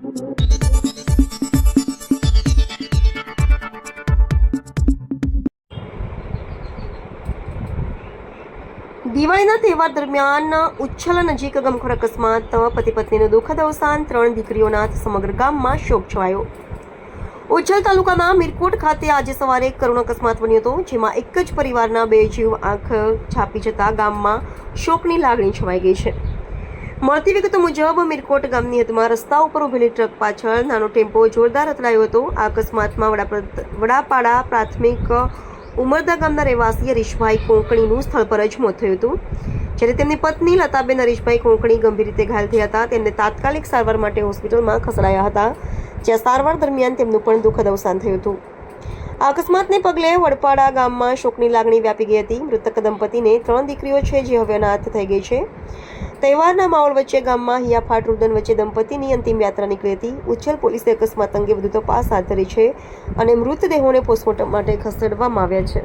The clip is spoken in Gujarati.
દિવાળીના તહેવાર દરમિયાન ઉચ્છલ નજીક ગમખોર અકસ્માત, પતિ પત્નીનું દુઃખદ અવસાન, ત્રણ દીકરીઓના સમગ્ર ગામમાં શોક છવાયો. ઉચ્છલ તાલુકાના મીરકોટ ખાતે આજે સવારે કરુણ અકસ્માત બન્યો હતો, જેમાં એક જ પરિવારના બે જીવ આંખ છાપી જતા ગામમાં શોકની લાગણી છવાઈ ગઈ છે. મળતી વિગતો મુજબ મિરકોટ ગામની હદમાં રસ્તા ઉપર ઉભેલી ટ્રક પાછળ નાનો ટેમ્પો જોરદાર અથડાયો હતો. આ અકસ્માતમાં વડાપાડા પ્રાથમિક ઉમરદા ગામના રહેવાસી હરીશભાઈ કોંકણીનું સ્થળ પર જ મોત થયું હતું. જ્યારે તેમની પત્ની લતાબેન હરીશભાઈ કોંકણી ગંભીર રીતે ઘાયલ થયા હતા, તેમને તાત્કાલિક સારવાર માટે હોસ્પિટલમાં ખસેડાયા હતા, જ્યાં સારવાર દરમિયાન તેમનું પણ દુઃખદ અવસાન થયું હતું. આ અકસ્માતને પગલે વડપાડા ગામમાં શોકની લાગણી વ્યાપી ગઈ હતી. મૃતક દંપતીને ત્રણ દીકરીઓ છે, જે હવે અનાથ થઈ ગઈ છે. તહેવારના માહોલ વચ્ચે ગામમાં હિયાફાટ રુદન વચ્ચે દંપતીની અંતિમ યાત્રા નીકળી હતી. ઉચ્છલ પોલીસે અકસ્માત અંગે વધુ તપાસ હાથ ધરી છે અને મૃતદેહોને પોસ્ટમોર્ટમ માટે ખસેડવામાં આવ્યા છે.